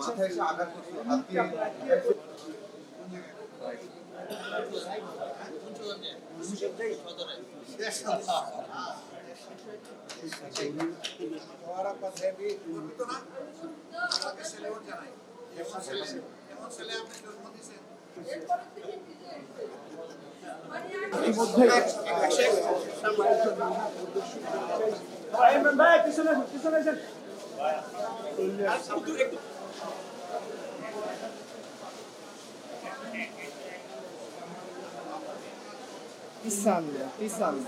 মাথায় এসে আঘাত করছিল হাত দিয়ে Bir saniye, bir saniye.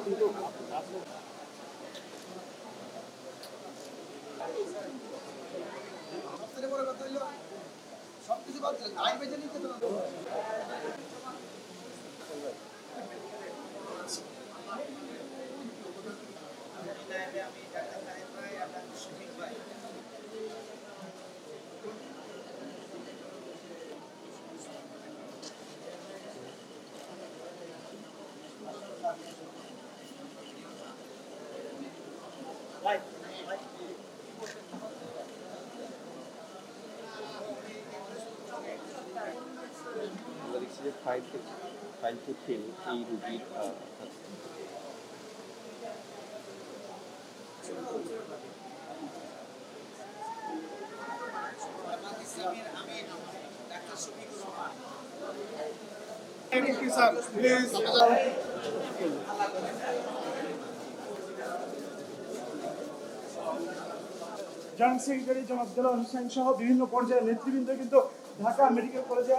Thank you. কথা হলো সবকিছু বাদ দিলেন আইন বেঁচে নিতে টেন এই রুগীর জয়েন্ট সেক্রেটারি জনাব হোসেন সহ বিভিন্ন পর্যায়ের নেতৃবৃন্দ কিন্তু ঢাকা মেডিকেল কলেজে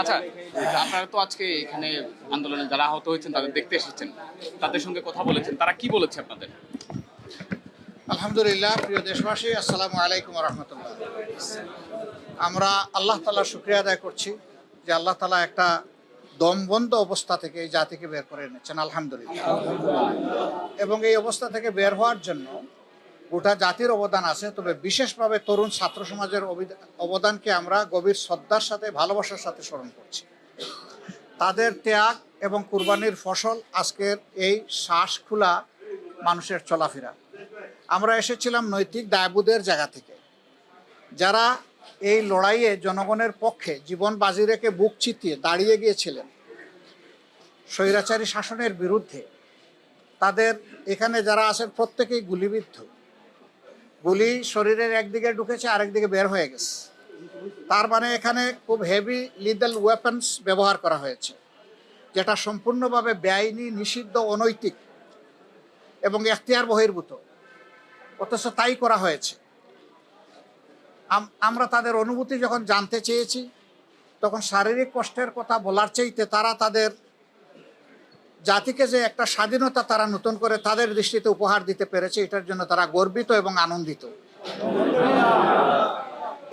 আচ্ছা আপনারা তো আজকে এখানে আন্দোলনে যারা আহত হয়েছেন, তাদের দেখতে এসেছেন। তাদের সঙ্গে কথা বলেছেন। তারা কি বলেছে আপনাদের? আলহামদুলিল্লাহ, প্রিয় দেশবাসী, আসসালামু আলাইকুম রহমতুল্লাহ। আমরা আল্লাহ তালা শুক্রিয়া আদায় করছি যে আল্লাহ তালা একটা দমবন্ধ অবস্থা থেকে এই জাতিকে বের করে এনেছেন, আলহামদুলিল্লাহ। এবং এই অবস্থা থেকে বের হওয়ার জন্য গোটা জাতির অবদান আছে, তবে বিশেষভাবে তরুণ ছাত্র সমাজের অবদানকে আমরা গভীর শ্রদ্ধার সাথে, ভালোবাসার সাথে স্মরণ করছি। তাদের ত্যাগ এবং কুরবানির ফসল আজকের এই শ্বাস খোলা মানুষের চলাফেরা। আমরা এসেছিলাম নৈতিক দায়বোধের জায়গা থেকে। যারা এই লড়াইয়ে জনগণের পক্ষে জীবন বাজি রেখে বুক চিতিয়ে দাঁড়িয়ে গিয়েছিলেন। স্বৈরাচারী শাসনের বিরুদ্ধে তাদের এখানে যারা আছেন প্রত্যেকেই গুলিবিদ্ধ। গুলি শরীরের একদিকে ঢুকেছে, আরেকদিকে বের হয়ে গেছে। তার মানে এখানে খুব হেভি লিদাল ওয়েপন্স ব্যবহার করা হয়েছে, যেটা সম্পূর্ণভাবে বেআইনি, নিষিদ্ধ, অনৈতিক এবং এখতিয়ার বহির্ভূত। অথচ তাই করা হয়েছে। আমরা তাদের অনুভূতি যখন জানতে চেয়েছি, তখন শারীরিক কষ্টের কথা বলার চাইতে তারা তাদের জাতিকে যে একটা স্বাধীনতা তারা নতুন করে তাদের দৃষ্টিতে উপহার দিতে পেরেছে, এটার জন্য তারা গর্বিত এবং আনন্দিত।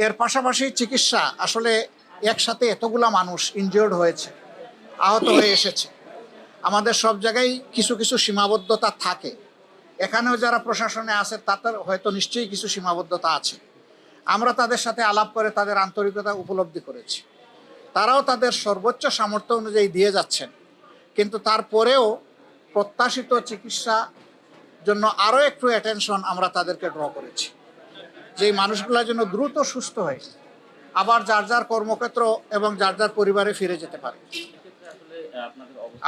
এর পাশাপাশি চিকিৎসা, আসলে একসাথে এতগুলা মানুষ ইনজিওর্ড হয়েছে, আহত হয়ে এসেছে। আমাদের সব জায়গায় কিছু কিছু সীমাবদ্ধতা থাকে। এখানেও যারা প্রশাসনে আছে, তাদের হয়তো নিশ্চয়ই কিছু সীমাবদ্ধতা আছে। আমরা তাদের সাথে আলাপ করে তাদের আন্তরিকতা উপলব্ধি করেছি। তারাও তাদের সর্বোচ্চ সামর্থ্য অনুযায়ী দিয়ে যাচ্ছেন। কিন্তু তারপরেও প্রত্যাশিত চিকিৎসা জন্য আরও একটু অ্যাটেনশন আমরা তাদেরকে ড্র করেছি। যে মানুষগুলোর জন্য দ্রুত সুস্থ হয়ে, আবার যার যার কর্মক্ষেত্র এবং যার যার পরিবারে ফিরে যেতে পারে।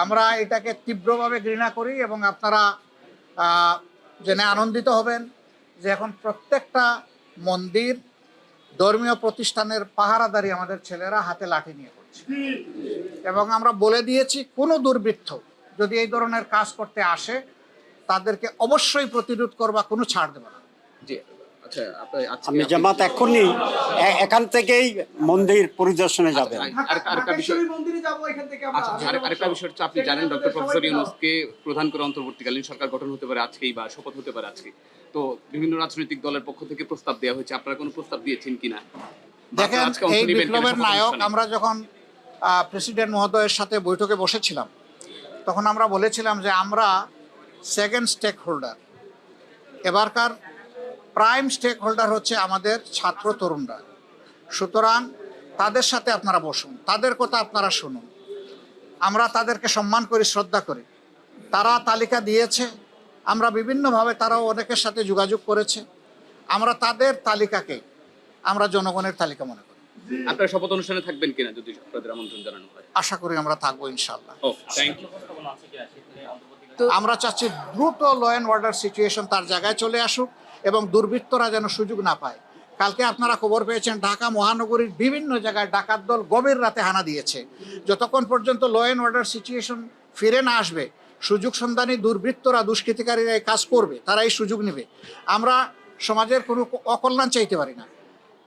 আমরা এটাকে তীব্রভাবে ঘৃণা করি এবং আপনারা জেনে আনন্দিত হবেন যে এখন প্রত্যেকটা মন্দির ধর্মীয় প্রতিষ্ঠানের পাহারাদারি আমাদের ছেলেরা হাতে লাঠি নিয়ে করছে। এবং আমরা বলে দিয়েছি, কোনো দুর্বৃত্ত যদি এই ধরনের কাজ করতে আসে, তাদেরকে অবশ্যই প্রতিরোধ করবা, কোনো ছাড় দেবে না। জি। আচ্ছা আমি জামাত এখনই এখান থেকেই মন্দির পরিদর্শনে যাবেন। আরেকটা বিষয় ঢাকেশ্বরী মন্দিরে যাব এখান থেকে আমরা আচ্ছা আরেক- আরেকটা বিষয় হচ্ছে আপনি জানেন ডক্টর প্রফেসর ইউনুসকে প্রধান করে অন্তর্বর্তীকালীন সরকার গঠন হতে পারে আজকেই বা শপথ হতে পারে আজকে। তো বিভিন্ন রাজনৈতিক দলের পক্ষ থেকে প্রস্তাব দেওয়া হয়েছে। আপনারা কোনো প্রস্তাব দিয়েছেন কিনা? দেখেন এই বিপ্লবের নায়ক আমরা যখন প্রেসিডেন্ট মহোদয়ের সাথে বৈঠকে বসেছিলাম তখন আমরা বলেছিলাম যে আমরা সেকেন্ড স্টেক হোল্ডার এবারকার প্রাইম স্টেক হোল্ডার হচ্ছে আমাদের ছাত্র তরুণরা। সুতরাং তাদের সাথে আপনারা বসুন তাদের কথা আপনারা শুনুন। আমরা তাদেরকে সম্মান করি শ্রদ্ধা করি। তারা তালিকা দিয়েছে আমরা বিভিন্নভাবে তারাও অনেকের সাথে যোগাযোগ করেছে। আমরা তাদের তালিকাকে আমরা জনগণের তালিকা মনে করি। আপনারা শপথ অনুষ্ঠানে থাকবেন কিনা যদি আপনাদের আমন্ত্রণ জানানো হয়? আশা করি আমরা থাকব ইনশাল্লাহ ও আমরা চাচ্ছি দ্রুত ল অ্যান্ড অর্ডার সিচুয়েশন তার জায়গায় চলে আসুক। এবং দুর্বৃত্তরা যেন সুযোগ না পায়। কালকে আপনারা খবর পেয়েছেন, ঢাকা মহানগরীর বিভিন্ন জায়গায় ডাকাত দল গভীর রাতে হানা দিয়েছে। যতক্ষণ পর্যন্ত ল অ্যান্ড অর্ডার সিচুয়েশন ফিরে না আসবে, সুযোগ সন্ধানী দুর্বৃত্তরা, দুষ্কৃতিকারীরা কাজ করবে তারা এই সুযোগ নেবে। আমরা সমাজের কোনো অকল্যাণ চাইতে পারি না।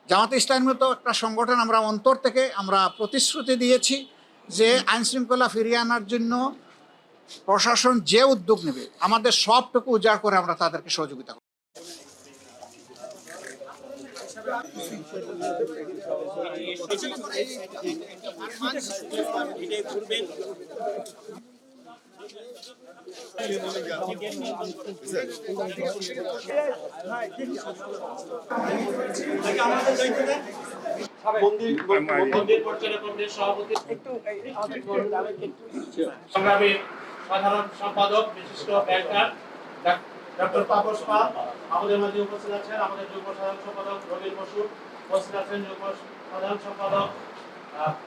জামাতে ইসলামের মতো একটা সংগঠন, আমরা অন্তর থেকে আমরা প্রতিশ্রুতি দিয়েছি যে আইন শৃঙ্খলা ফিরিয়ে আনার জন্য প্রশাসন যে উদ্যোগ নেবে, আমাদের সবটুকু উজাড় করে আমরা তাদেরকে সহযোগিতা করব সংগ্রামী সাধারণ সম্পাদক বিশিষ্ট ব্যাংকার ডক্টর তাপস পাল আমাদের মাঝে উপস্থিত আছেন আমাদের যুগ্ম সাধারণ সম্পাদক রবীন বসু উপস্থিত আছেন যুগ্ম সাধারণ সম্পাদক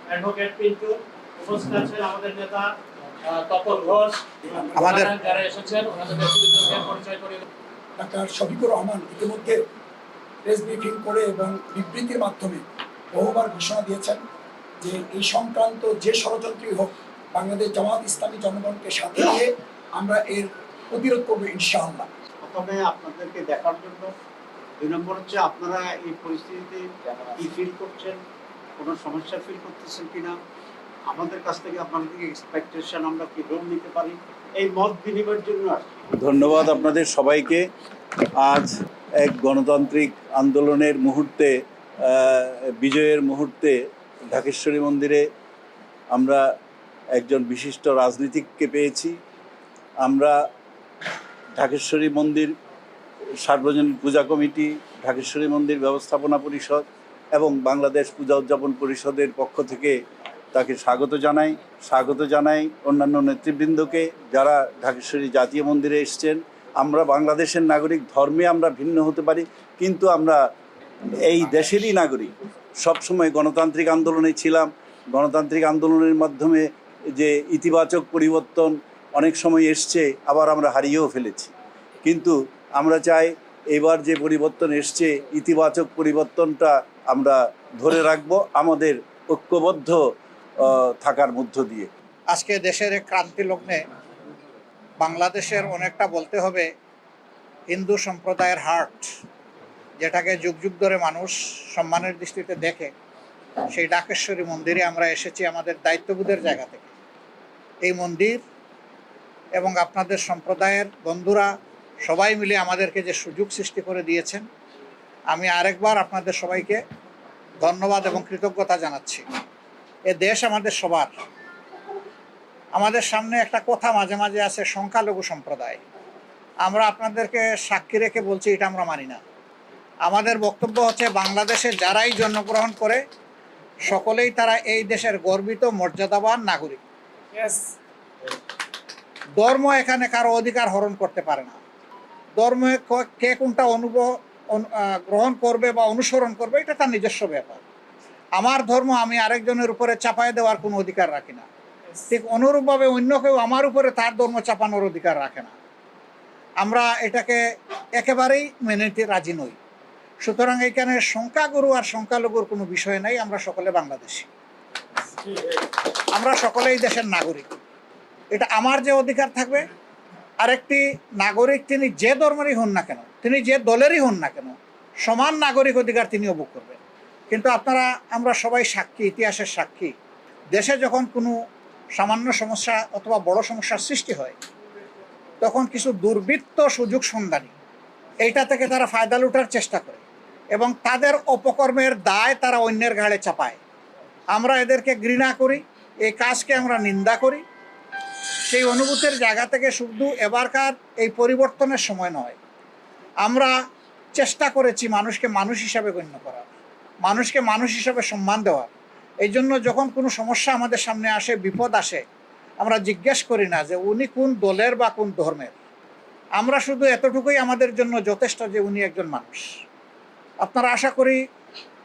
অ্যাডভোকেট পিন্টু উপস্থিত আছেন আমাদের নেতা তপন ঘোষ আমাদের- যারা এসেছেন ওনাদের পরিচয় করে ডাক্তার শফিকুর রহমান ইতিমধ্যে প্রেস ব্রিফিং করে এবং বিবৃতির মাধ্যমে বহুবার ঘোষণা দিয়েছেন যে এই সংক্রান্ত যে ষড়যন্ত্রই হোক বাংলাদেশ জামাত ইসলামী জনগণকে সাথে নিয়ে আমরা এর প্রতিরোধ করব ইনশাআল্লাহ। প্রথমে আপনাদেরকে দেখার জন্য। দুই নম্বর হচ্ছে আপনারা এই পরিস্থিতিতে কি ফিল করছেন? কোনো সমস্যা ফিল করতেছেন কিনা? আমাদের কাছ থেকে আপনাদের এক্সপেকটেশন আমরা কি লোন নিতে পারি? এই মত বিনিময়ের জন্য ধন্যবাদ আপনাদের সবাইকে। আজ এক গণতান্ত্রিক আন্দোলনের মুহূর্তে বিজয়ের মুহূর্তে ঢাকেশ্বরী মন্দিরে আমরা একজন বিশিষ্ট রাজনীতিককে পেয়েছি। আমরা ঢাকেশ্বরী মন্দির, সার্বজনীন পূজা কমিটি, ঢাকেশ্বরী মন্দির ব্যবস্থাপনা পরিষদ এবং বাংলাদেশ পূজা উদযাপন পরিষদের পক্ষ থেকে তাকে স্বাগত জানাই। স্বাগত জানাই অন্যান্য নেতৃবৃন্দকে যারা ঢাকেশ্বরী জাতীয় মন্দিরে এসছেন। আমরা বাংলাদেশের নাগরিক, ধর্মে আমরা ভিন্ন হতে পারি, কিন্তু আমরা এই দেশেরই নাগরিক। সবসময় গণতান্ত্রিক আন্দোলনে ছিলাম। গণতান্ত্রিক আন্দোলনের মাধ্যমে যে ইতিবাচক পরিবর্তন অনেক সময় এসছে, আবার আমরা হারিয়েও ফেলেছি। কিন্তু আমরা চাই এবার যে পরিবর্তন এসছে, ইতিবাচক পরিবর্তনটা আমরা ধরে রাখব, আমাদের ঐক্যবদ্ধ থাকার মধ্য দিয়ে। আজকে দেশের এক ক্রান্তি লগ্নে বাংলাদেশের অনেকটা বলতে হবে হিন্দু সম্প্রদায়ের হার্ট যেটাকে যুগ যুগ ধরে মানুষ সম্মানের দৃষ্টিতে দেখে, সেই ডাকেশ্বরী মন্দিরে আমরা এসেছি আমাদের দায়িত্ববোধের জায়গা থেকে। এই মন্দির এবং আপনাদের সম্প্রদায়ের বন্ধুরা সবাই মিলে আমাদেরকে যে সুযোগ সৃষ্টি করে দিয়েছেন, আমি আরেকবার আপনাদের সবাইকে ধন্যবাদ এবং কৃতজ্ঞতা জানাচ্ছি। এ দেশ আমাদের সবার। আমাদের সামনে একটা কথা মাঝে মাঝে আছে, সংখ্যালঘু সম্প্রদায়। আমরা আপনাদেরকে সাক্ষী রেখে বলছি, এটা আমরা মানি না। আমাদের বক্তব্য হচ্ছে, বাংলাদেশে যারাই জন্মগ্রহণ করে, সকলেই তারা এই দেশের গর্বিত, মর্যাদাবান নাগরিক। ধর্ম এখানে কারও অধিকার হরণ করতে পারে না। ধর্ম কে কোনটা অনুভব গ্রহণ করবে বা অনুসরণ করবে এটা তার নিজস্ব ব্যাপার। আমার ধর্ম আমি আরেকজনের উপরে চাপায় দেওয়ার কোনো অধিকার রাখি না। ঠিক অনুরূপভাবে অন্য কেউ আমার উপরে তার ধর্ম চাপানোর অধিকার রাখে না। আমরা এটাকে একেবারেই মেনে নিতে রাজি নই। সুতরাং এখানে সংখ্যাগুরু আর সংখ্যালঘুর কোনো বিষয় নাই আমরা সকলে বাংলাদেশি। আমরা সকলেই দেশের নাগরিক। এটা আমার যে অধিকার থাকবে আর একটি নাগরিক তিনি যে ধর্মেরই হন না কেন, তিনি যে দলেরই হন না কেন, সমান নাগরিক অধিকার তিনি ভোগ করবেন। কিন্তু আপনারা, আমরা সবাই সাক্ষী, ইতিহাসের সাক্ষী। দেশে যখন কোনো সামান্য সমস্যা অথবা বড় সমস্যার সৃষ্টি হয়, তখন কিছু দুর্বৃত্ত সুযোগ সন্ধানী, এইটা থেকে তারা ফায়দা লুটার চেষ্টা করে এবং তাদের অপকর্মের দায় তারা অন্যের ঘাড়ে চাপায়। আমরা এদেরকে ঘৃণা করি, এই কাজকে আমরা নিন্দা করি সেই অনুভূতির জায়গা থেকে শুধু এবারকার এই পরিবর্তনের সময় নয়। আমরা চেষ্টা করেছি মানুষকে মানুষ হিসাবে গণ্য করার, মানুষকে মানুষ হিসাবে সম্মান দেওয়ার। এই জন্য যখন কোনো সমস্যা আমাদের সামনে আসে, বিপদ আসে, আমরা জিজ্ঞেস করি না যে উনি কোন দলের বা কোন ধর্মের। আমরা শুধু এতটুকুই আমাদের জন্য যথেষ্ট যে উনি একজন মানুষ। আপনারা আশা করি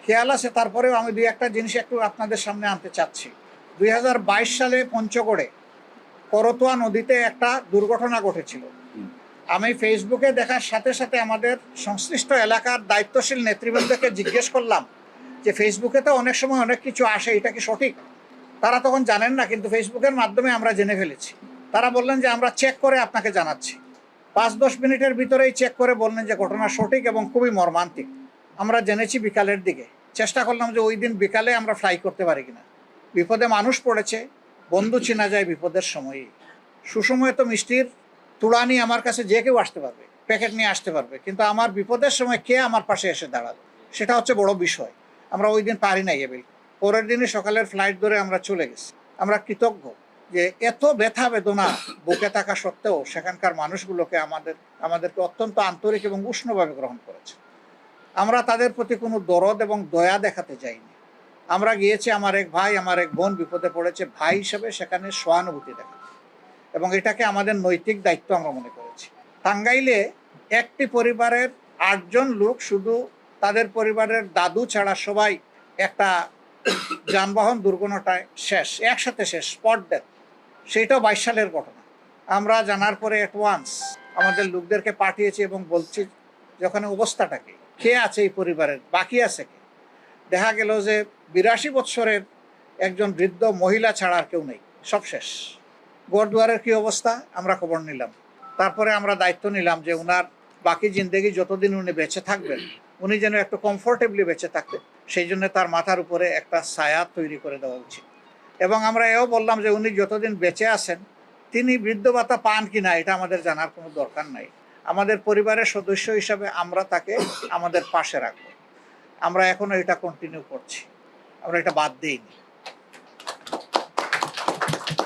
খেয়াল আছে, তারপরেও আমি দুই একটা জিনিস একটু আপনাদের সামনে আনতে চাচ্ছি। দুই হাজার বাইশ সালে পঞ্চগড়ে করতোয়া নদীতে একটা দুর্ঘটনা ঘটেছিল। আমি ফেসবুকে দেখার সাথে সাথে আমাদের সংশ্লিষ্ট এলাকার দায়িত্বশীল নেতৃবৃন্দকে জিজ্ঞেস করলাম যে ফেসবুকে তো অনেক সময় অনেক কিছু আসে এটা কি সঠিক? তারা তখন জানেন না কিন্তু ফেসবুকের মাধ্যমে আমরা জেনে ফেলেছি। তারা বললেন যে আমরা চেক করে আপনাকে জানাচ্ছি। পাঁচ দশ মিনিটের ভিতরেই চেক করে বললেন যে ঘটনা সঠিক এবং খুবই মর্মান্তিক। আমরা জেনেছি বিকালের দিকে। চেষ্টা করলাম যে ওই দিন বিকালে আমরা ফ্লাই করতে পারি কিনা? বিপদে মানুষ পড়েছে বন্ধু চেনা যায় বিপদের সময়ই সুসময়ে তো মিষ্টির তুড়ানি আমার কাছে যে কেউ আসতে পারবে, প্যাকেট নিয়ে আসতে পারবে, কিন্তু আমার বিপদের সময় কে আমার পাশে এসে দাঁড়াল? সেটা হচ্ছে বড় বিষয়। আমরা ওই দিন পারি নাই এবার। পরের দিনই সকালের ফ্লাইট ধরে আমরা চলে গেছি। আমরা কৃতজ্ঞ যে এত ব্যথা বেদনা বুকে থাকা সত্ত্বেও সেখানকার মানুষগুলোকে আমাদের, আমাদেরকে অত্যন্ত আন্তরিক এবং উষ্ণভাবে গ্রহণ করেছে। আমরা তাদের প্রতি কোনো দরদ এবং দয়া দেখাতে যাইনি। আমরা গিয়েছি, আমার এক ভাই, আমার এক বোন বিপদে পড়েছে, ভাই হিসেবে সেখানে সহানুভূতি দেখা। এবং এটাকে আমাদের নৈতিক দায়িত্ব আমরা মনে করেছি। টাঙ্গাইলে একটি পরিবারের আটজন লোক শুধু তাদের পরিবারের দাদু ছাড়া সবাই একটা যানবাহন দুর্ঘটনায় শেষ, একসাথে শেষ স্পট ডেথ সেইটাও বাইশ সালের ঘটনা। আমরা জানার পরে অ্যাডভান্স আমাদের লোকদেরকে পাঠিয়েছি এবং বলছি যে ওখানে অবস্থাটা কি? কে আছে এই পরিবারের? বাকি আছে কে? দেখা গেল যে বিরাশি বৎসরের একজন বৃদ্ধ মহিলা ছাড়া আর কেউ নেই। সব শেষ। গোরদুয়ারের কি অবস্থা? আমরা খবর নিলাম। তারপরে আমরা দায়িত্ব নিলাম যে ওনার বাকি জিন্দগি যতদিন উনি বেঁচে থাকবেন, উনি যেন একটু কমফোর্টেবলি বেঁচে থাকতেন। সেই জন্য তার মাথার উপরে একটা ছায়া তৈরি করে দেওয়া উচিত। এবং আমরা এও বললাম যে উনি যতদিন বেঁচে আছেন, তিনি বৃদ্ধ ভাতা পান কি না, এটা আমাদের জানার কোনো দরকার নাই। আমাদের পরিবারের সদস্য হিসাবে আমরা তাকে আমাদের পাশে রাখব। আমরা এখনও এটা কন্টিনিউ করছি। আমরা এটা বাদ দিইনি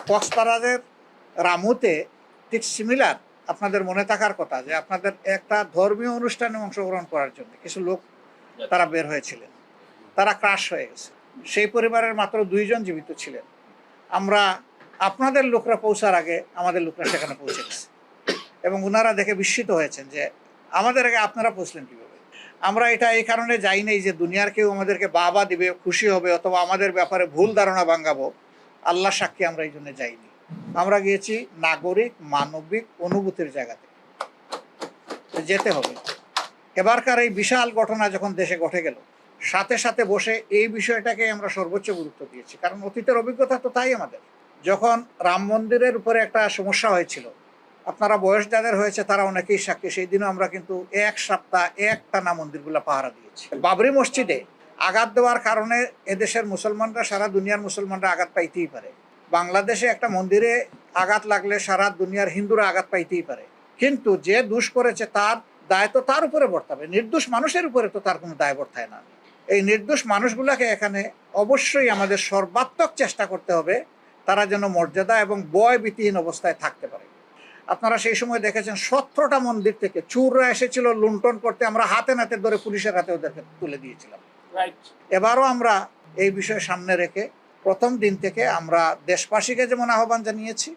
কক্সবাজারের রামুতে ঠিক সিমিলার আপনাদের মনে থাকার কথা যে আপনাদের একটা ধর্মীয় অনুষ্ঠানে অংশগ্রহণ করার জন্য কিছু লোক তারা বের হয়েছিলেন। তারা ক্রাশ হয়ে গেছে। সেই পরিবারের মাত্র দুইজন জীবিত ছিলেন। আমরা আপনাদের লোকরা পৌঁছার আগে আমাদের লোকরা সেখানে পৌঁছে গেছে। এবং ওনারা দেখে বিস্মিত হয়েছেন যে, আমাদের আগে আপনারা পৌঁছলেন কীভাবে? আমরা এটা এই কারণে যাই নাই যে দুনিয়ার কেউ আমাদেরকে বাবা দিবে, খুশি হবে, অথবা আমাদের ব্যাপারে ভুল ধারণা ভাঙাবো। আল্লাহ সাক্ষী আমরা এই জন্য যাইনি। আমরা গিয়েছি নাগরিক, মানবিক অনুভূতির জায়গাতে যেতে হবে। এবারকার এই বিশাল ঘটনা যখন দেশে ঘটে গেল, সাথে সাথে বসে এই বিষয়টাকে আমরা সর্বোচ্চ গুরুত্ব দিয়েছি। কারণ অতীতের অভিজ্ঞতা তো তাই আমাদের। যখন রাম মন্দিরের উপরে একটা সমস্যা হয়েছিল আপনারা বয়স যাদের হয়েছে, তারা অনেকেই সাক্ষী। সেই দিনও আমরা কিন্তু এক সপ্তাহ এক টানা মন্দিরগুলো পাহারা দিয়েছি। বাবরি মসজিদে আঘাত দেওয়ার কারণে এদেশের মুসলমানরা, সারা দুনিয়ার মুসলমানরা আঘাত পাইতেই পারে। বাংলাদেশে একটা মন্দিরে আঘাত লাগলে সারা দুনিয়ার হিন্দুরা আঘাত পাইতেই পারে। কিন্তু যে দুষ করেছে তার দায় তো তার উপরে বর্তাবে। নির্দোষ মানুষের উপরে তো তার কোনো দায় বর্তায় না। এই নির্দোষ মানুষগুলোকে এখানে অবশ্যই আমাদের সর্বাত্মক চেষ্টা করতে হবে, তারা যেন মর্যাদা এবং বয় ভীতিহীন অবস্থায় থাকতে পারে। আপনারা সেই সময় দেখেছেন সতেরোটা মন্দির থেকে চুররা এসেছিল লুণ্ঠন করতে আমরা হাতে নাতে ধরে পুলিশের হাতে ওদেরকে তুলে দিয়েছিলাম। রাইট এবারও আমরা এই বিষয় সামনে রেখে প্রথম দিন থেকে আমরা দেশবাসীকে যেমন আহ্বান জানিয়েছি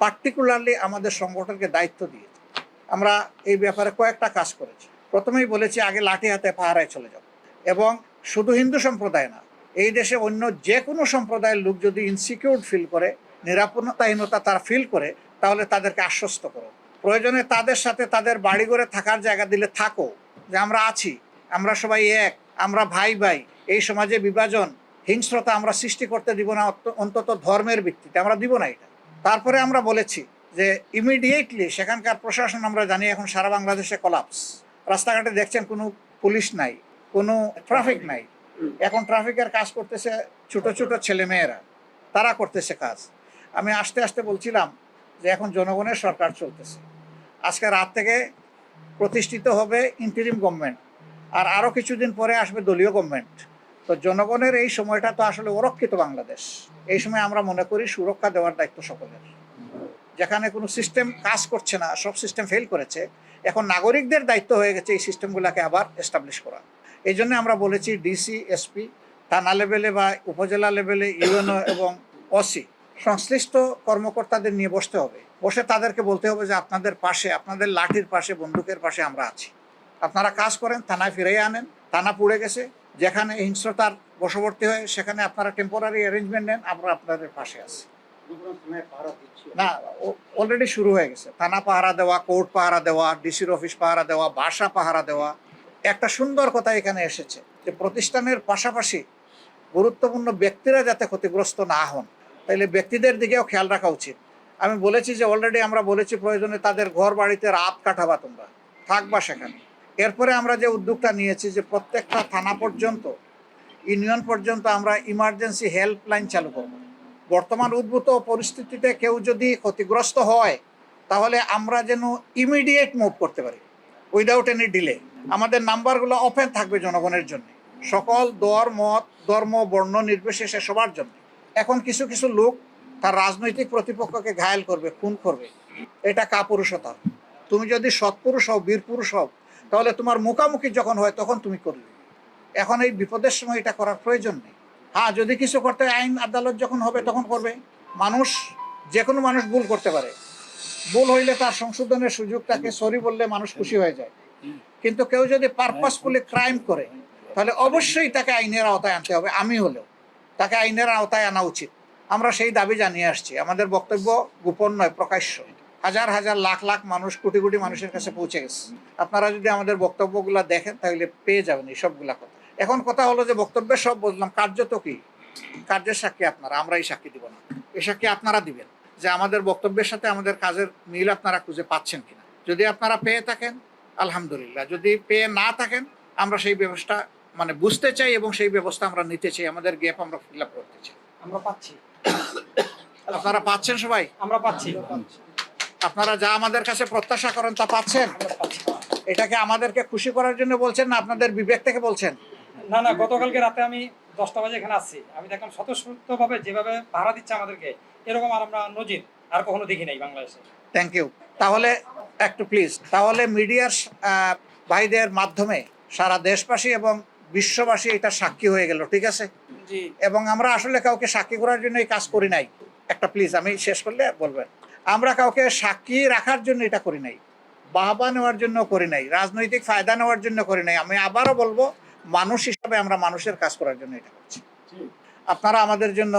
পার্টিকুলারলি আমাদের সংগঠনকে দায়িত্ব দিয়েছি। আমরা এই ব্যাপারে কয়েকটা কাজ করেছি। প্রথমেই বলেছি আগে লাঠি হাতে পাহারায় চলে যাব এবং শুধু হিন্দু সম্প্রদায় না এই দেশে অন্য যে কোনো সম্প্রদায়ের লোক যদি ইনসিকিউর ফিল করে নিরাপত্তাহীনতা তারা ফিল করে তাহলে তাদেরকে আশ্বস্ত করো। প্রয়োজনে তাদের সাথে তাদের বাড়ি বাড়িঘরে থাকার জায়গা দিলে থাকো যে আমরা আছি আমরা সবাই এক আমরা ভাই ভাই এই সমাজে বিভাজন হিংস্রতা আমরা সৃষ্টি করতে দিব না অন্তত ধর্মের ভিত্তিতে আমরা দিব না এটা। তারপরে আমরা বলেছি যে ইমিডিয়েটলি সেখানকার প্রশাসন আমরা জানি এখন সারা বাংলাদেশে কলাপস রাস্তাঘাটে দেখছেন কোনো পুলিশ নাই কোনো ট্রাফিক নাই। এখন ট্রাফিকের কাজ করতেছে ছোট ছোট ছেলে মেয়েরা তারা করতেছে কাজ। আমি আস্তে আস্তে বলছিলাম যে এখন জনগণের সরকার চলতেছে। আজকে রাত থেকে প্রতিষ্ঠিত হবে ইন্টারিম গভর্নমেন্ট আর আরও কিছুদিন পরে আসবে দলীয় গভর্নমেন্ট তো জনগণের এই সময়টা তো আসলে অরক্ষিত বাংলাদেশ। এই সময় আমরা মনে করি সুরক্ষা দেওয়ার দায়িত্ব সকলের। যেখানে কোনো সিস্টেম কাজ করছে না, সব সিস্টেম ফেল করেছে, এখন নাগরিকদের দায়িত্ব হয়ে গেছে এই সিস্টেমগুলোকে আবার এস্টাবলিশ করা। এই জন্য আমরা বলেছি ডিসি এসপি থানা লেভেলে বা উপজেলা লেভেলে ইউএনও এবং অসি সংশ্লিষ্ট কর্মকর্তাদের নিয়ে বসতে হবে। বসে তাদেরকে বলতে হবে যে আপনাদের পাশে আপনাদের লাঠির পাশে বন্দুকের পাশে আমরা আছি। আপনারা কাজ করেন থানায় ফিরিয়ে আনেন। থানা পুড়ে গেছে যেখানে হিংস্রতার বশবর্তী হয় সেখানে আপনারা টেম্পোরারি অ্যারেঞ্জমেন্ট নেন আমরা আপনাদের পাশে আছি। না অলরেডি শুরু হয়ে গেছে। থানা পাহারা দেওয়া কোর্ট পাহারা দেওয়া ডিসির অফিস পাহারা দেওয়া বাসা পাহারা দেওয়া। একটা সুন্দর কথা এখানে এসেছে যে প্রতিষ্ঠানের পাশাপাশি গুরুত্বপূর্ণ ব্যক্তিরা যাতে ক্ষতিগ্রস্ত না হন তাইলে ব্যক্তিদের দিকেও খেয়াল রাখা উচিত। আমি বলেছি যে অলরেডি আমরা বলেছি প্রয়োজনে তাদের ঘর বাড়িতে রাত কাটাবা তোমরা। থাকবা সেখানে। এরপরে আমরা যে উদ্যোগটা নিয়েছি যে প্রত্যেকটা থানা পর্যন্ত, ইউনিয়ন পর্যন্ত আমরা ইমার্জেন্সি হেল্পলাইন চালু করব। বর্তমান উদ্ভূত পরিস্থিতিতে কেউ যদি ক্ষতিগ্রস্ত হয়, তাহলে আমরা যেন ইমিডিয়েট মুভ করতে পারি উইদাউট এনি ডিলে আমাদের নাম্বারগুলো ওপেন থাকবে জনগণের জন্য। সকল দর, মত, ধর্ম, বর্ণ নির্বিশেষে সবার জন্য। এখন কিছু কিছু লোক তার রাজনৈতিক প্রতিপক্ষকে ঘায়েল করবে, খুন করবে। এটা কাপুরুষতা। তুমি যদি সৎপুরুষ হও বীর পুরুষ হও, তাহলে তোমার মুখামুখি যখন হয়, তখন তুমি করবে। এখন এই বিপদের সময় এটা করার প্রয়োজন নেই। হ্যাঁ যদি কিছু করতে আইন আদালত যখন হবে, তখন করবে। মানুষ যে কোনো মানুষ ভুল করতে পারে। ভুল হইলে তার সংশোধনের সুযোগ তাকে সরি বললে মানুষ খুশি হয়ে যায়। কিন্তু কেউ যদি পারপাসফুলি ক্রাইম করে, তাহলে অবশ্যই তাকে আইনের আওতায় আনতে হবে, আমি হলেও। তাকে আইনের আওতায় আনা উচিত। আমরা সেই দাবি জানিয়ে আসছি। আমাদের বক্তব্য গোপন নয়, প্রকাশ্য। হাজার হাজার লাখ লাখ মানুষ, কোটি কোটি মানুষের কাছে পৌঁছে গেছে। আপনারা যদি আমাদের বক্তব্যগুলা দেখেন, তাহলে পেয়ে যাবেন এই সবগুলা কথা। এখন কথা হলো যে বক্তব্যের সব বুঝলাম কার্য তো কি? কার্যের সাক্ষী আপনারা আমরা এই সাক্ষী দিব না। এই সাক্ষী আপনারা দিবেন যে আমাদের বক্তব্যের সাথে আমাদের কাজের মিল আপনারা খুঁজে পাচ্ছেন কিনা। যদি আপনারা পেয়ে থাকেন, আলহামদুলিল্লাহ। যদি পেয়ে না থাকেন, আমরা সেই ব্যবস্থা মানে বুঝতে চাই এবং সেই ব্যবস্থা আমরা নিতে চাই। আমাদের গ্যাপ আমরা ফিল আপ করতে চাই। আমরা পাচ্ছি। আপনারা পাচ্ছেন সবাই? আমরা পাচ্ছি। আপনারা যা আমাদের কাছে প্রত্যাশা করেন তা পাচ্ছেন? এটাকে আমাদেরকে খুশি করার জন্য বলছেন না আপনাদের বিবেক থেকে বলছেন? না না গতকালকে রাতে আমি দশটা বাজে এখানে আসছি। আমি দেখলাম স্বতঃস্ফূর্তভাবে যেভাবে ভাড়া দিচ্ছে আমাদেরকে এরকম আর আমরা নজির আর কখনো দেখি নাই বাংলাদেশে। থ্যাংক ইউ তাহলে একটু প্লিজ তাহলে মিডিয়ার ভাইদের মাধ্যমে সারা দেশবাসী এবং বিশ্ববাসী এটা সাক্ষী হয়ে গেল ঠিক আছে? এবং আমরা আসলে কাউকে সাক্ষী করার জন্য এই কাজ করি নাই। একটা প্লিজ আমি শেষ করলে বলবেন। আমরা কাউকে সাক্ষী রাখার জন্য এটা করি নাই বাহবা নেওয়ার জন্য করি নাই রাজনৈতিক ফায়দা নেওয়ার জন্য করি নাই। আমি আবারও বলব মানুষ হিসাবে আমরা মানুষের কাজ করার জন্য এটা করছি। আপনারা আমাদের জন্য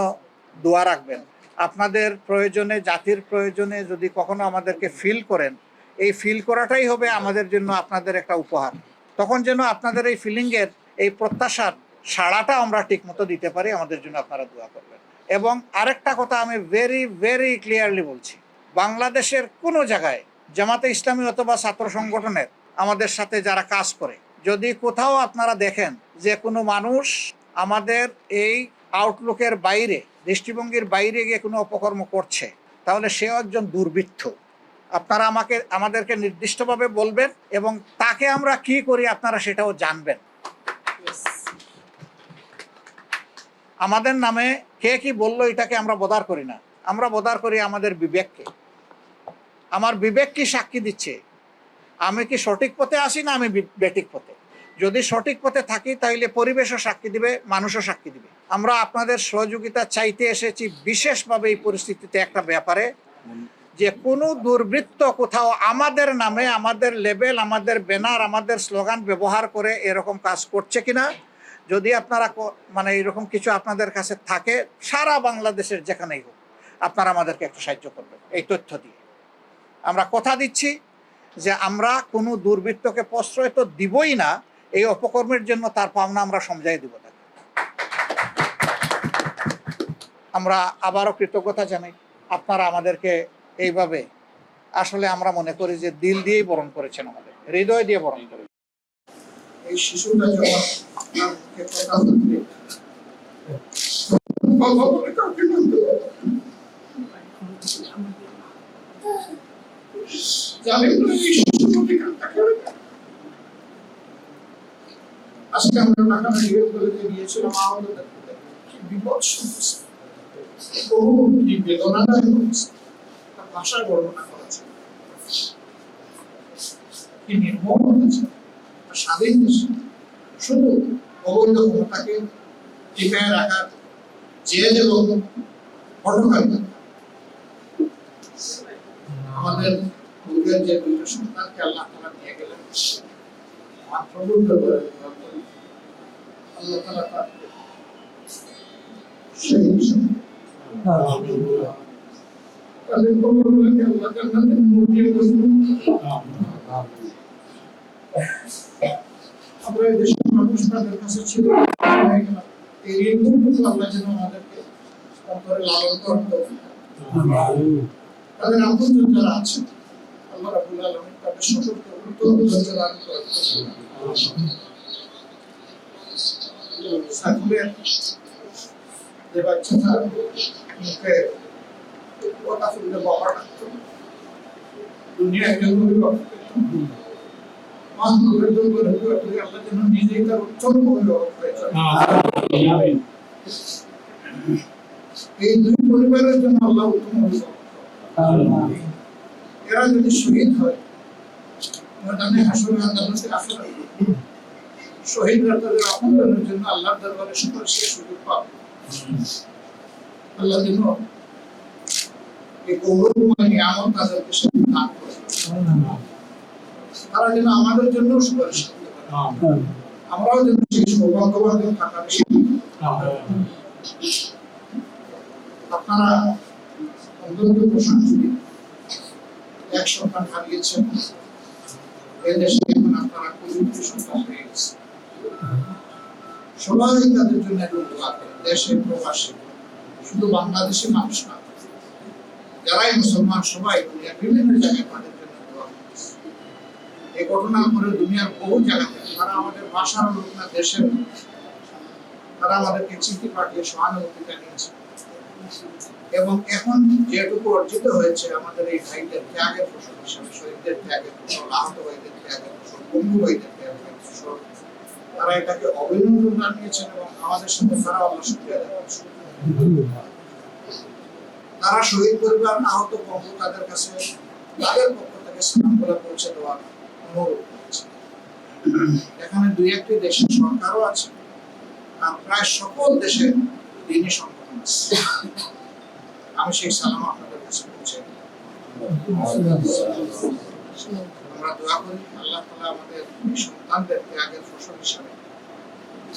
দোয়া রাখবেন। আপনাদের প্রয়োজনে জাতির প্রয়োজনে যদি কখনো আমাদেরকে ফিল করেন এই ফিল করাটাই হবে আমাদের জন্য আপনাদের একটা উপহার। তখন যেন আপনাদের এই ফিলিংয়ের এই প্রত্যাশার সাড়াটা আমরা ঠিকমতো দিতে পারি, আমাদের জন্য আপনারা দোয়া করবেন। এবং আরেকটা কথা আমি ভেরি ভেরি ক্লিয়ারলি বলছি, বাংলাদেশের কোনো জায়গায় জামাতে ইসলামী অথবা ছাত্র সংগঠনের আমাদের সাথে যারা কাজ করে, যদি কোথাও আপনারা দেখেন যে কোনো মানুষ আমাদের এই আউটলুকের বাইরে, দৃষ্টিভঙ্গির বাইরে গিয়ে কোনো অপকর্ম করছে, তাহলে সেও একজন দুর্বৃত্ত। আপনারা আমাকে, আমাদেরকে নির্দিষ্টভাবে বলবেন এবং তাকে আমরা কি করি আপনারা সেটাও জানবেন। আমাদের নামে কে কি বলল এটাকে আমরা বদার করি না। আমরা বদার করি আমাদের বিবেককে। আমার বিবেক কি সাক্ষী দিচ্ছে? আমি কি সঠিক পথে আসি না আমি বি- বেঠিক পথে? যদি সঠিক পথে থাকি তাহলে পরিবেশও সাক্ষী দিবে, মানুষও সাক্ষী দিবে। আমরা আপনাদের সহযোগিতা চাইতে এসেছি বিশেষভাবে এই পরিস্থিতিতে একটা ব্যাপারে যে কোনো দুর্বৃত্ত কোথাও আমাদের নামে, আমাদের লেবেল আমাদের ব্যানার আমাদের স্লোগান ব্যবহার করে এরকম কাজ করছে কিনা যদি আপনারা মানে এরকম কিছু আপনাদের কাছে থাকে, সারা বাংলাদেশের যেখানেই হোক, আপনারা আমাদেরকে একটু সাহায্য করবেন, এই তথ্য দিয়ে। আমরা কথা দিচ্ছি যে আমরা কোনো দুর্বৃত্তকে প্রশ্রয় তো দিবই না, এই অপকর্মের জন্য তার পাওনা আমরা সমঝাই দিব তাকে আমরা আবারও কৃতজ্ঞতা জানাই। আপনারা আমাদেরকে এইভাবে, আসলে আমরা মনে করি যে দিল দিয়েই বরণ করেছেন আমাদের, হৃদয় দিয়ে বরণ করেছেন। এই শিশুটা আজকে আমরা ঢাকা মেডিকেল কলেজে গিয়েছিলাম আমাদের বিপদ শুনতেছি বহু বেদনাদায়ক অবস্থা। ভাষায় বর্ণনা করেছেন কি নির্মম হয়েছে স্বাধীন দেশে শুধু অবৈধ ক্ষমতাকে টিকায় রাখার জেল এবং কঠোরতা আমাদের পূর্বের যে দুইটা সন্তানকে আল্লাহ তালা নিয়ে গেলেন আল্লাহ তালা তার সেই আল্লাহ বসবেন। আমরা এই দেশের মানুষ তাদের কাছে ছিল এই ঋণটুকু আল্লাহ যেন আমাদেরকে অন্তরে লালন করেন তাদের আপনজন যারা আছেন আল্লাহ রাবুল আলমী তাদের উত্তম ধৈর্য দান সাকুরের যে বাচ্চাটা মুখে কথা শুনলে ডাকতো দুনিয়ায় কেউ অভিভাবক এই দুই পরিবারের জন্য আল্লাহ উত্তম এরা যদি শহীদ হয় ময়দানে হাসরে শহীদরা তাদের আপনজনের জন্য আল্লাহর দরবারে সুপারিশের সুযোগ পাবে। আল্লাহ যেন এই গৌরবময় নিয়ামত তাদেরকে সে দান করে। তারা যেন আমাদের জন্য সুপারিশ করতে পারে। আমরাও যেন সেই সৌভাগ্যবান থাকার আপনারা প্রশাসনিক এক সন্তান হারিয়েছেন। এদেশে এখন আপনারা কুড়িটি সন্তান পেয়ে গেছেন সবাই তাদের জন্য একটু দোয়া করেন দেশে প্রবাসী। শুধু বাংলাদেশি মানুষ না যারাই মুসলমান সবাই বিভিন্ন জায়গায় এই ঘটনার পরে দুনিয়ার বহু জায়গাতে তারা আমাদের ভাষার লোক না দেশের তারা আমাদেরকে চিঠি পাঠিয়ে সহানুভূতি জানিয়েছে এবং এখন যেটুকু অর্জিত হয়েছে আমাদের এই ভাইদের ত্যাগের ফসল হিসাবে, শহীদদের ত্যাগের ফসল আহত ভাইদের ত্যাগের ফসল বন্ধু ভাইদের ত্যাগের ফসল তারা এটাকে অভিনন্দন জানিয়েছেন এবং আমাদের সাথে তারা আল্লাহ তারা শহীদ পরিবার, আহত বন্ধু তাদের কাছে, তাদের পক্ষ থেকে সালাম করে পৌঁছে দেওয়ার অনুরোধ করেছে এখানে দুই একটি দেশের সরকারও আছে, আর প্রায় সকল দেশের দিনই সংগঠন আছে। আমি সেই সালাম আপনাদের কাছে পৌঁছে আমরা দোয়া করি, আল্লাহ তাআলা আমাদের সন্তানদের ত্যাগের ফসল হিসাবে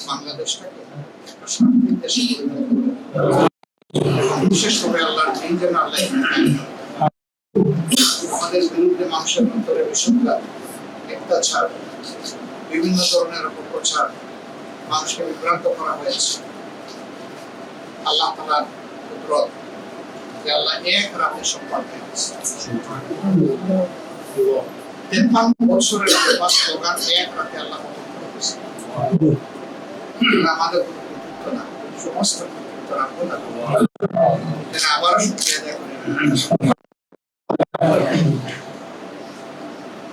বাংলাদেশটাকে একটা শান্তির দেশে বিশেষ করে আল্লাহর দিন যেন আল্লাহ। আমাদের বিরুদ্ধে মানুষের অন্তরে বিশুদ্ধতা অত্যাচার বিভিন্ন ধরনের অপপ্রচার মানুষকে বিভ্রান্ত করা হয়েছে। আল্লাহ তালার কুদরত যে আল্লাহ এক রাতে সম্পাদ দিয়েছে। বছরের একটা স্লোগান, এক রাতে আল্লাহ আমাদের না, সমস্ত আবারও শুক্রিয়া করি।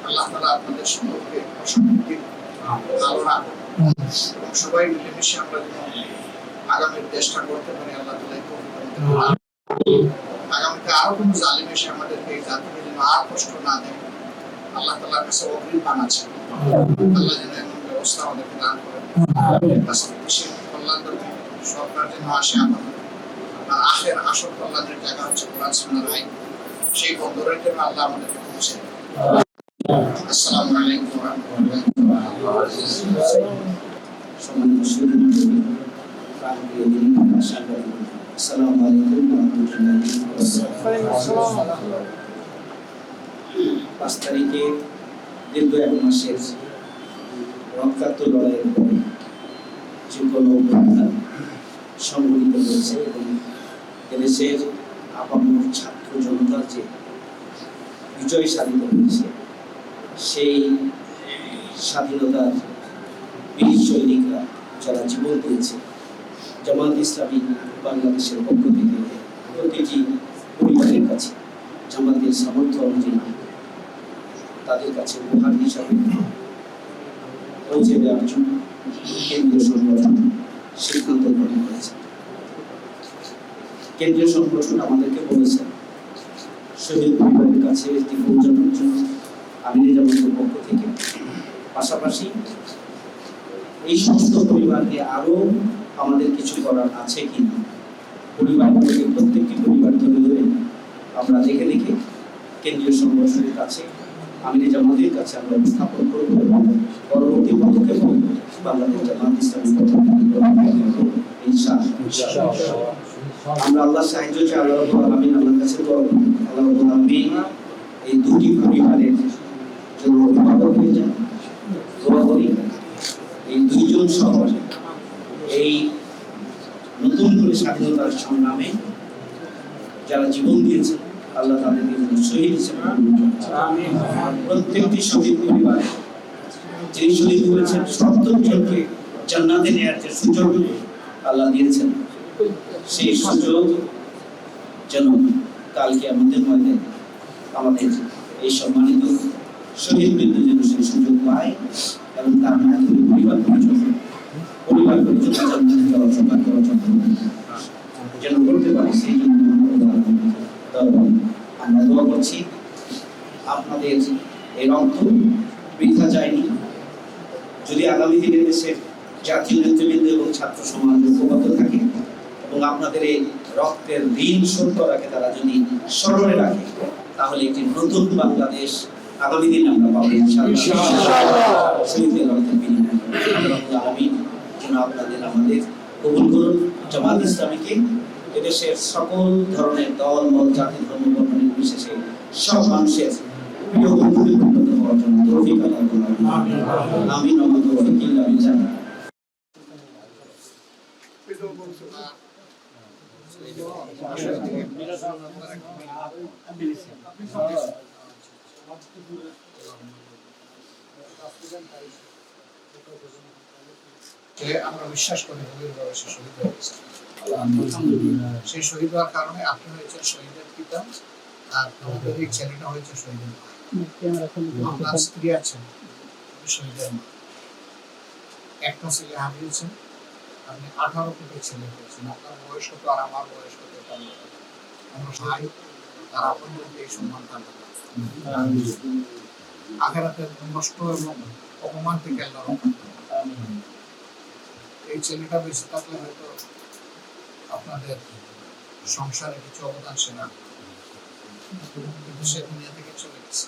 আল্লাহ তালা আপনাদের ভালো সবাই মিলেমিশে আমরা আগামীর দেশটা করতে পারি, আল্লাহ তালা। আগামীতে আরও কোনো জালিম এসে আমাদেরকে জাতিকে যেন আর কষ্ট না দেয়, আল্লাহ তালার কাছে অগ্রিম পান আছে। আল্লাহ যেন এমন ব্যবস্থা আমাদেরকে দান করেন আজকে কল্যাণ সরকার যেন আসে আমাদের। আখের আসল কল্যাণের জায়গা হচ্ছে কোরআন আইন। সেই বন্দরের জন্য আল্লাহ আমাদেরকে পৌঁছে। আসসালামু পাঁচ তারিখে দীর্ঘ এক মাসের রক্তাক্ত যে কোনো হয়েছে এবং এদেশের আপামর ছাত্র জনতার যে বিজয় সাধিত হয়েছে সেই স্বাধীনতার বীর সৈনিকরা যারা জীবন দিয়েছে, জামাত ইসলামী বাংলাদেশের পক্ষ থেকে প্রতিটি পরিবারের কাছে, জামাতের সামর্থ্য অনুযায়ী তাদের কাছে উপহার হিসাবে পৌঁছে দেওয়ার জন্য কেন্দ্রীয় সংগঠন সিদ্ধান্ত গ্রহণ করেছে। কেন্দ্রীয় সংগঠন আমাদেরকে বলেছেন শহীদ পরিবারের কাছে এটি পৌঁছানোর জন্য আমি নিজামের পক্ষ থেকে। পাশাপাশি এই সমস্ত পরিবারকে আরও আমাদের কিছু করার আছে কিনা পরিবারগুলোকে প্রত্যেকটি পরিবার ধরে ধরে আমরা দেখে দেখে কেন্দ্রীয় সংগঠনের কাছে আমি জামাতের কাছে আমরা উপস্থাপন করব। পরবর্তী পদক্ষেপ বাংলাদেশ জামাত ইসলামী আমরা আল্লাহ সাহায্য চাই, আল্লাহ আলামিন আল্লাহর কাছে আল্লাহ রাব্বুল এই দুটি পরিবারের জন্য অভিভাবক হয়ে যান দোয়া করি এই দুইজন সহ এই নতুন করে স্বাধীনতার সংগ্রামে যারা জীবন দিয়েছে আল্লাহ তাদেরকে যেন শহীদ হিসেবে প্রত্যেকটি শহীদ পরিবারে যিনি শহীদ করেছেন সত্তর জনকে জান্নাতে নেয়ার যে সুযোগ আল্লাহ দিয়েছেন সেই সুযোগ যেন কালকে আমাদের মধ্যে আমাদের এই সম্মানিত শহীদ বৃন্দ সেই সুযোগ পায় এবং তার মাধ্যমে পরিবার পরিজন পরিবার পরিজন জান্নাতে যাওয়ার। যেন করতে পারি সেই জন্য আমরা দোয়া করছি আপনাদের এই রক্ত বৃথা যায়নি যদি আগামী দিনে দেশের জাতীয় নেতৃবৃন্দ এবং ছাত্র সমাজ ঐক্যবদ্ধ থাকে এবং আপনাদের এই রক্তের ঋণ শোধ করাকে তারা যদি স্মরণে রাখে, তাহলে একটি নতুন বাংলাদেশ আগামী দিনে আমরা পাবো যেন আপনাদের আমাদের কবুল করুন জামাত ইসলামীকে এদেশের সকল ধরনের দল মত জাতি ধর্ম বর্ণ নির্বিশেষে সব মানুষের প্রিয় বন্ধুতে পরিণত হওয়ার জন্য তৌফিক আল্লাহ করুন। আমিন। ওয়া মা তৌফিক ইল্লা বিল্লাহ। যে আমরা বিশ্বাস করি শহীদ সেই শহীদ হওয়ার কারণে আপনি হয়েছেন শহীদের পিতা, আর আমাদের এই ছেলেটা হয়েছে শহীদের আপনার স্ত্রী আছেন শহীদের মা। একটা ছেলে হারিয়েছেন, আপনি আঠারো কোটি ছেলে হয়েছেন। আপনার বয়স কত আর আমার বয়স কত আমরা ভাই তার আপনাদেরকে এই দিই। আখেরাতের নষ্ট এবং অপমান থেকে আল্লাহ এই ছেলেটা বেঁচে থাকলে হয়তো আপনাদের সংসারে কিছু অবদান সে। কিন্তু সে দুনিয়া থেকে চলে গেছে।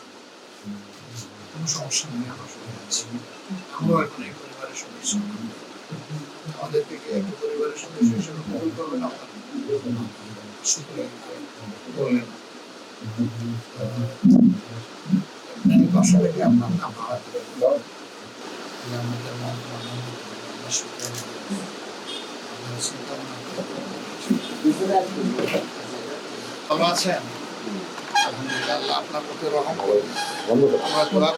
কোনো সমস্যা নেই, আমরা সবাই আছি। আমরাও এখন এই পরিবারের সদস্য আমাদের থেকে এক পরিবারের সদস্য হিসেবে কবুল করবেন আপনারা। শুক্রিয়া। বললেন বাসা থেকে আমাদের মন। ভালো আছেন আলহামদুলিল্লাহ আপনার প্রতি রহম। আমরা